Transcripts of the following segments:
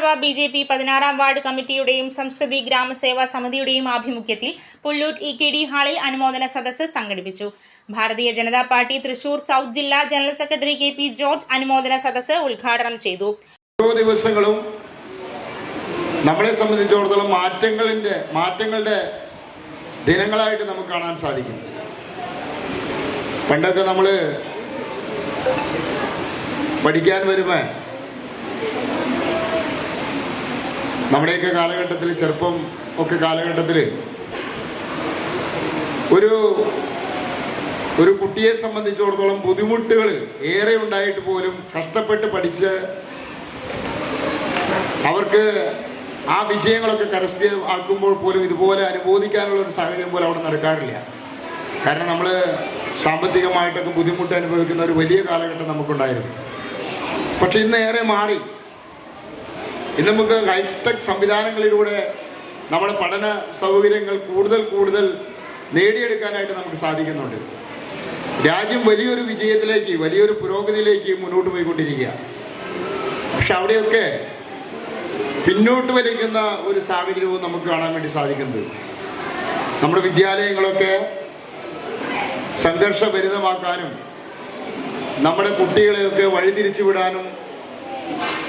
നഗരസഭ B J P പതിനാറാം ward കമ്മിറ്റിയുടെയും സംസ്കൃതി ഗ്രാമസേവാ സമിതിയുടെയും ആഭിമുഖ്യത്തിൽ പുല്ലൂർ ഇ കെ ഡി ഹാളിൽ അനുമോദന സദസ്സ് സംഘടിപ്പിച്ചു. ഭാരതീയ ജനതാ പാർട്ടി തൃശൂർ സൗത്ത് ജില്ലാ general secretary K P George അനുമോദന സദസ്സ് ഉദ്ഘാടനം ചെയ്തു. ദിവസങ്ങളും നമ്മളെ സംബന്ധിച്ചിടത്തോളം മാറ്റങ്ങളിന്റെ മാറ്റങ്ങളുടെ ദിനങ്ങളായിട്ട് നമുക്ക് കാണാൻ സാധിക്കും. പണ്ടൊക്കെ നമ്മൾ പഠിക്കാൻ വരുമ്പോൾ നമ്മുടെയൊക്കെ കാലഘട്ടത്തിൽ ചെറുപ്പം ഒക്കെ കാലഘട്ടത്തിൽ ഒരു ഒരു കുട്ടിയെ സംബന്ധിച്ചിടത്തോളം ബുദ്ധിമുട്ടുകൾ ഏറെ ഉണ്ടായിട്ട് പോലും കഷ്ടപ്പെട്ട് പഠിച്ച് അവർക്ക് ആ വിജയങ്ങളൊക്കെ കരസ്ഥമാക്കുമ്പോൾ പോലും ഇതുപോലെ അനുബോധിക്കാനുള്ള ഒരു സാഹചര്യം പോലും അവിടെ നടക്കാറില്ല. കാരണം നമ്മൾ സാമ്പത്തികമായിട്ടൊക്കെ ബുദ്ധിമുട്ട് അനുഭവിക്കുന്ന ഒരു വലിയ കാലഘട്ടം നമുക്കുണ്ടായിരുന്നു. പക്ഷെ ഇന്ന് ഏറെ മാറി. ഇന്ന് നമുക്ക് ഹൈടെക് സംവിധാനങ്ങളിലൂടെ നമ്മുടെ പഠന സൗകര്യങ്ങൾ കൂടുതൽ കൂടുതൽ നേടിയെടുക്കാനായിട്ട് നമുക്ക് സാധിക്കുന്നുണ്ട്. രാജ്യം വലിയൊരു വിജയത്തിലേക്ക് വലിയൊരു പുരോഗതിയിലേക്ക് മുന്നോട്ട് പോയിക്കൊണ്ടിരിക്കുക. പക്ഷെ അവിടെയൊക്കെ പിന്നോട്ട് വലിക്കുന്ന ഒരു സാഹചര്യവും നമുക്ക് കാണാൻ വേണ്ടി സാധിക്കുന്നത് നമ്മുടെ വിദ്യാലയങ്ങളൊക്കെ സംഘർഷഭരിതമാക്കാനും നമ്മുടെ കുട്ടികളെയൊക്കെ വഴിതിരിച്ചു വിടാനും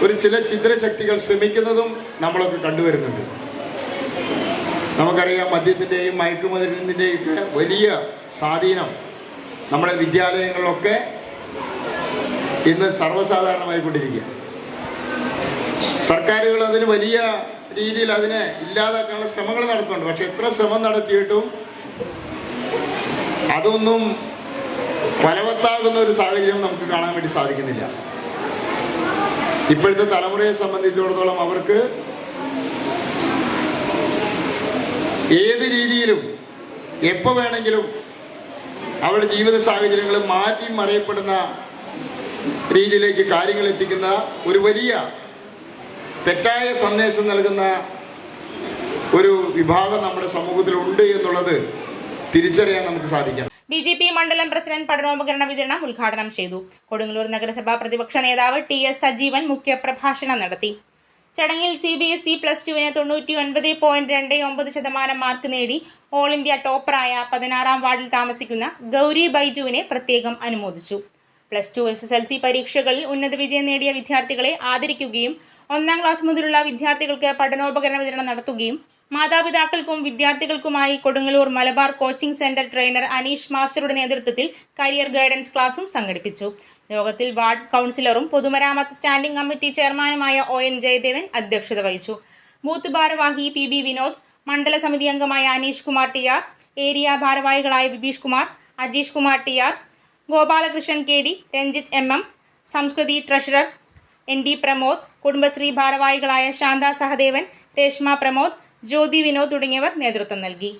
ഒരു ചില ചിദ്രശക്തികൾ ശ്രമിക്കുന്നതും നമ്മളൊക്കെ കണ്ടുവരുന്നുണ്ട്. നമുക്കറിയാം മദ്യത്തിന്റെയും മയക്കുമരുന്നിന്റെയും ഒക്കെ വലിയ സ്വാധീനം നമ്മുടെ വിദ്യാലയങ്ങളിലൊക്കെ ഇന്ന് സർവസാധാരണമായിക്കൊണ്ടിരിക്കുക സർക്കാരുകൾ അതിന് വലിയ രീതിയിൽ അതിനെ ഇല്ലാതാക്കാനുള്ള ശ്രമങ്ങൾ നടത്തുന്നുണ്ട്. പക്ഷെ എത്ര ശ്രമം നടത്തിയിട്ടും അതൊന്നും ഫലവത്താകുന്ന ഒരു സാഹചര്യം നമുക്ക് കാണാൻ വേണ്ടി സാധിക്കുന്നില്ല. ഇപ്പോഴത്തെ തലമുറയെ സംബന്ധിച്ചിടത്തോളം അവർക്ക് ഏത് രീതിയിലും എപ്പോൾ വേണമെങ്കിലും അവരുടെ ജീവിത സാഹചര്യങ്ങൾ മാറ്റി മറിയപ്പെടുന്ന രീതിയിലേക്ക് കാര്യങ്ങൾ എത്തിക്കുന്ന ഒരു വലിയ തെറ്റായ സന്ദേശം നൽകുന്ന ഒരു വിഭാഗം നമ്മുടെ സമൂഹത്തിലുണ്ട് എന്നുള്ളത് തിരിച്ചറിയാൻ നമുക്ക് സാധിക്കണം. ബി ജെ പി മണ്ഡലം പ്രസിഡന്റ് പഠനോപകരണ വിതരണം ഉദ്ഘാടനം ചെയ്തു. കൊടുങ്ങല്ലൂർ നഗരസഭാ പ്രതിപക്ഷ നേതാവ് ടി എസ് സജീവൻ മുഖ്യപ്രഭാഷണം നടത്തി. ചടങ്ങിൽ C B S E plus ടുവിന് തൊണ്ണൂറ്റി ഒൻപത് പോയിന്റ് രണ്ട് ഒമ്പത് ശതമാനം മാർക്ക് നേടി ഓൾ ഇന്ത്യ ടോപ്പറായ പതിനാറാം വാർഡിൽ താമസിക്കുന്ന ഗൗരി ബൈജുവിനെ പ്രത്യേകം അനുമോദിച്ചു. Plus two S S L C പരീക്ഷകളിൽ ഉന്നത വിജയം നേടിയ വിദ്യാർത്ഥികളെ ആദരിക്കുകയും ഒന്നാം ക്ലാസ് മുതലുള്ള വിദ്യാർത്ഥികൾക്ക് പഠനോപകരണ വിതരണം നടത്തുകയും മാതാപിതാക്കൾക്കും വിദ്യാർത്ഥികൾക്കുമായി Kodungallur Malabar coaching centre trainer Aneesh മാസ്റ്ററുടെ നേതൃത്വത്തിൽ കരിയർ ഗൈഡൻസ് ക്ലാസും സംഘടിപ്പിച്ചു. യോഗത്തിൽ വാർഡ് കൗൺസിലറും പൊതുമരാമത്ത് സ്റ്റാൻഡിംഗ് കമ്മിറ്റി ചെയർമാനുമായ ഒ എൻ ജയദേവൻ അധ്യക്ഷത വഹിച്ചു. ബൂത്ത് ഭാരവാഹി പി ബി വിനോദ് മണ്ഡല സമിതി അംഗമായ Aneesh Kumar T R area ഭാരവാഹികളായ Vibeesh Kumar Ajeesh Kumar T R Gopalakrishnan K D Ranjith M M Samskriti treasurer N D Pramod Kudumbashree ഭാരവാഹികളായ ശാന്ത സഹദേവൻ രേഷ്മ പ്രമോദ് ജ്യോതി വിനോദ് തുടങ്ങിയവർ നേതൃത്വം നൽകി.